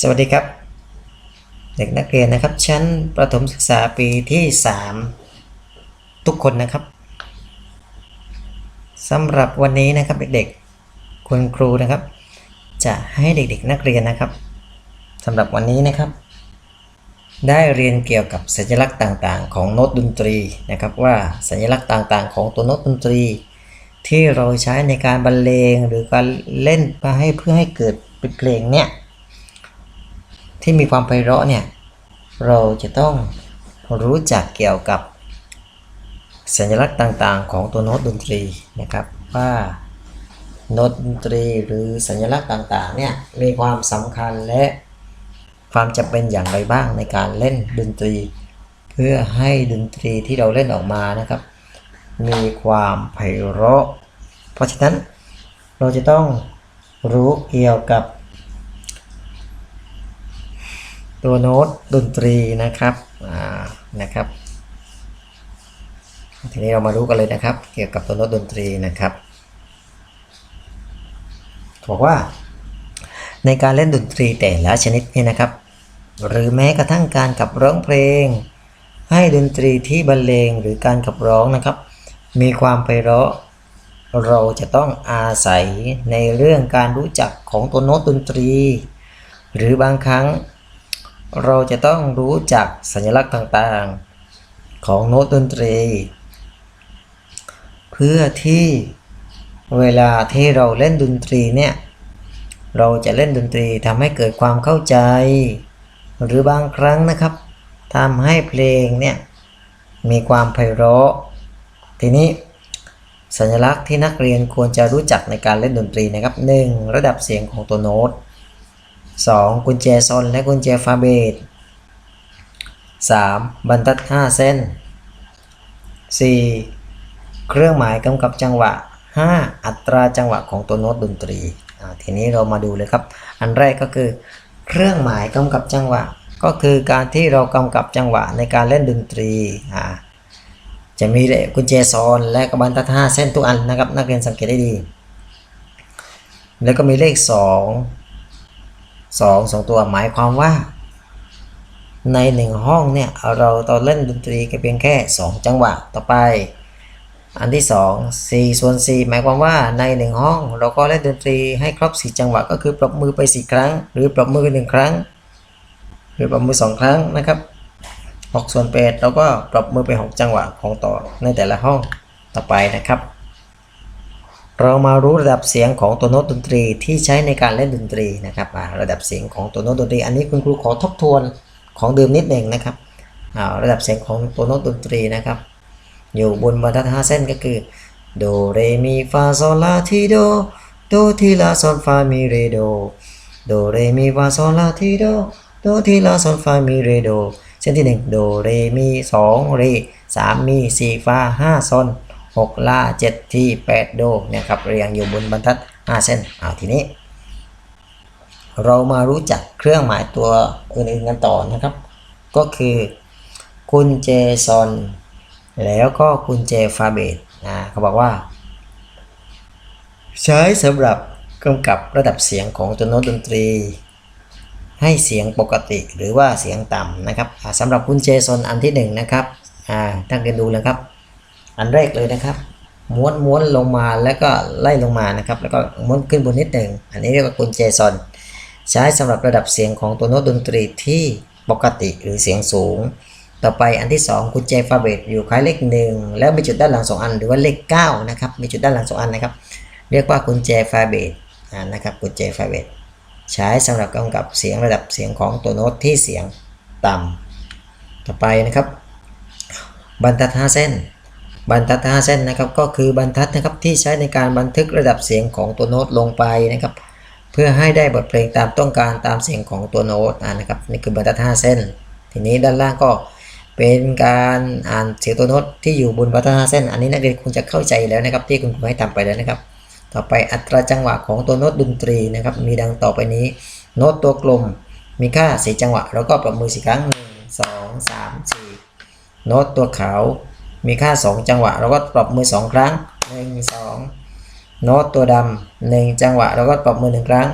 สวัสดีครับ เด็กนักเรียนนะครับ ชั้นประถมศึกษาปีที่ 3 ทุกคนนะครับสำหรับวันนี้นะครับเด็กๆคุณครูนะครับ จะให้เด็กๆนักเรียนนะครับสำหรับวันนี้นะครับ ได้เรียนเกี่ยวกับสัญลักษณ์ต่างๆ ของโน้ตดนตรีนะครับ ว่าสัญลักษณ์ต่างๆ ของตัวโน้ตดนตรี ที่เราใช้ในการบรรเลงหรือการเล่นเพื่อให้เพื่อให้เกิดเป็นเพลงเนี่ย ที่มีความไพเราะเนี่ยเราจะต้องรู้จักเกี่ยวกับสัญลักษณ์ต่างๆ ของตัวโน้ตดนตรีนะครับว่าโน้ตดนตรีหรือสัญลักษณ์ต่างๆเนี่ยมีความสำคัญและความจำเป็นอย่างไรบ้างในการเล่นดนตรี เพื่อให้ดนตรีที่เราเล่นออกมานะครับ มีความไพเราะ เพราะฉะนั้นเราจะต้องรู้เกี่ยวกับ ตัวโน้ตดนตรีนะครับนะครับทีนี้เรามารู้กันเลยนะครับ เกี่ยวกับตัวโน้ตดนตรีนะครับบอกว่า ในการเล่นดนตรีแต่ละชนิดเนี่ยนะครับ หรือแม้กระทั่งการขับร้องเพลง ให้ดนตรีที่บรรเลงหรือการขับร้องนะครับ มีความไพเราะเราจะต้องอาศัยในเรื่องการรู้จักของตัวโน้ตดนตรี หรือบางครั้ง เราจะต้องรู้จักสัญลักษณ์ต่างๆ ของโน้ตดนตรี เพื่อที่เวลาที่เราเล่นดนตรีเนี่ย เราจะเล่นดนตรีทำให้เกิดความเข้าใจ หรือบางครั้งนะครับทำให้เพลงเนี่ยมีความไพเราะ ทีนี้สัญลักษณ์ที่นักเรียนควรจะรู้จักในการเล่นดนตรีนะครับ 1. ระดับเสียงของตัวโน้ต 2. กุญแจซอนและกุญแจฟาเบต 3. บรรทัด 5 เส้น 4. เครื่องหมายกำกับจังหวะ 5. อัตราจังหวะของตัวโน้ตดนตรีทีนี้เรามาดูเลยครับ อันแรกก็คือ เครื่องหมายกำกับจังหวะ ก็คือการที่เรากำกับจังหวะในการเล่นดนตรีจะมีเลขกุญแจซอนและกระบรรทัด5เส้นทุกอันนะครับ นักเรียนสังเกตได้ดี แล้วก็มีเลข 2 สองสองตัวหมายความว่า ในหนึ่งห้องเนี่ยเราตอนเล่นดนตรีก็เพียงแค่ 2 จังหวะต่อไป อันที่ 2 4ส่วน4หมายความว่าในหนึ่งห้อง เราก็เล่นดนตรีให้ครบ 4 จังหวะก็คือปรบมือไป 4 ครั้ง หรือปรบมือ 1 ครั้ง หรือปรบมือ 2 ครั้งนะครับ6ส่วน8เราก็ปรบมือไป 6 จังหวะของต่อในแต่ละห้องต่อไปนะครับ เรามารู้ระดับเสียงของตัวโน้ตดนตรีที่ใช้ในการเล่นดนตรีนะครับระดับเสียงของตัวโน้ตดนตรี อันนี้คุณครูขอทบทวนของเดิมนิดหนึ่งนะครับระดับเสียงของตัวโน้ตดนตรีนะครับ อยู่บนบรรทัด5เส้นก็คือโดเรมีฟาโซลาทีโดโดทีลาโซลฟามีเรโดโดเรมีฟาโซลาทีโดโดทีลาโซลฟามีเรโดเส้นที่ 1 โดเรมี2เร3มี4ฟา5โซล 6ลา7 ที่ 8 โดเนี่ยครับเรียงอยู่บนบรรทัด 5 เส้นเอาทีนี้ เรามารู้จักเครื่องหมายตัวอื่นๆกันต่อนะครับ ก็คือกุญแจซอนแล้วก็กุญแจฟาเบตนะเขาบอกว่า ใช้สำหรับกำกับระดับเสียงของตัวโน้ตดนตรี ให้เสียงปกติหรือว่าเสียงต่ำนะครับสำหรับกุญแจซอนอันที่หนึ่งนะครับอ่าตั้งใจดูเลยครับ อันแรกเลยนะครับม้วนม้วนลงมาแล้วก็ไล่ลงมานะครับ แล้วก็ม้วนขึ้นบนนิดหนึ่งอันนี้เรียกว่ากุญแจซอน ใช้สำหรับระดับเสียงของตัวโน้ตดนตรีที่ปกติหรือเสียงสูง ต่อไปอันที่ 2กุญแจฟาเบตอยู่คล้ายเลขหนึ่งแล้วมีจุดด้านหลัง 2 อัน หรือว่าเลข9นะครับมีจุดด้านหลัง 2 อันนะครับ เรียกว่ากุญแจฟาเบตนะครับกุญแจฟาเบตใช้สำหรับกำกับเสียงระดับเสียงของตัวโน้ตที่เสียงต่ำต่อไปนะครับบรรทัด5เส้น บรรทัด5เส้นนะครับก็คือบรรทัดนะครับที่ใช้ในการบันทึกระดับเสียงของตัวโน้ตลงไปนะครับ เพื่อให้ได้บทเพลงตามต้องการตามเสียงของตัวโน้ตนะครับนี่คือบรรทัด5เส้น ทีนี้ด้านล่างก็เป็นการอ่านเสียงตัวโน้ตที่อยู่บนบรรทัด5เส้น อันนี้นักเรียนคงจะเข้าใจแล้วนะครับ ที่คุณครูให้ทำไปแล้วนะครับ ต่อไปอัตราจังหวะของตัวโน้ตดนตรีนะครับ มีดังต่อไปนี้ โน้ตตัวกลม มีค่า4จังหวะ แล้วก็ประมือสี่ครั้ง1 2 3 4โน้ตตัวขาว มีค่า 2 จังหวะ เราก็ปรับมือ 2 ครั้ง 1 2 โน้ตตัวดำหนึ่งจังหวะ เราก็ปรับมือ 1 ครั้ง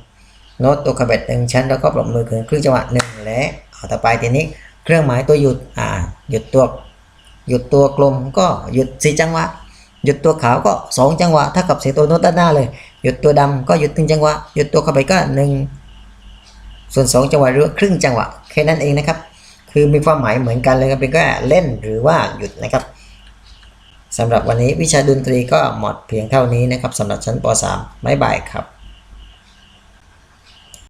1 โน้ตตัวขบเบ็ดหนึ่งชั้น แล้วก็ปรับมือคืนครึ่งจังหวะหนึ่งและเอาต่อไปทีนี้เครื่องหมายตัวหยุดอ่าหยุดตัวหยุดตัวกลมก็หยุดสี่จังหวะ หยุดตัวขาวก็สองจังหวะเท่ากับเสียตัวโน้ตด้านหน้าเลย หยุดตัวดำก็หยุดหนึ่งจังหวะ หยุดตัวขบเบ็ดก็หนึ่งส่วนสองจังหวะหรือครึ่งจังหวะแค่นั้นเองนะครับ คือมีความหมายเหมือนกันเลยครับเป็นก็เล่นหรือว่าหยุดนะครับสำหรับวันนี้วิชาดนตรีก็หมดเพียงเท่านี้นะครับสำหรับชั้นป .3 บ๊ายบายครับ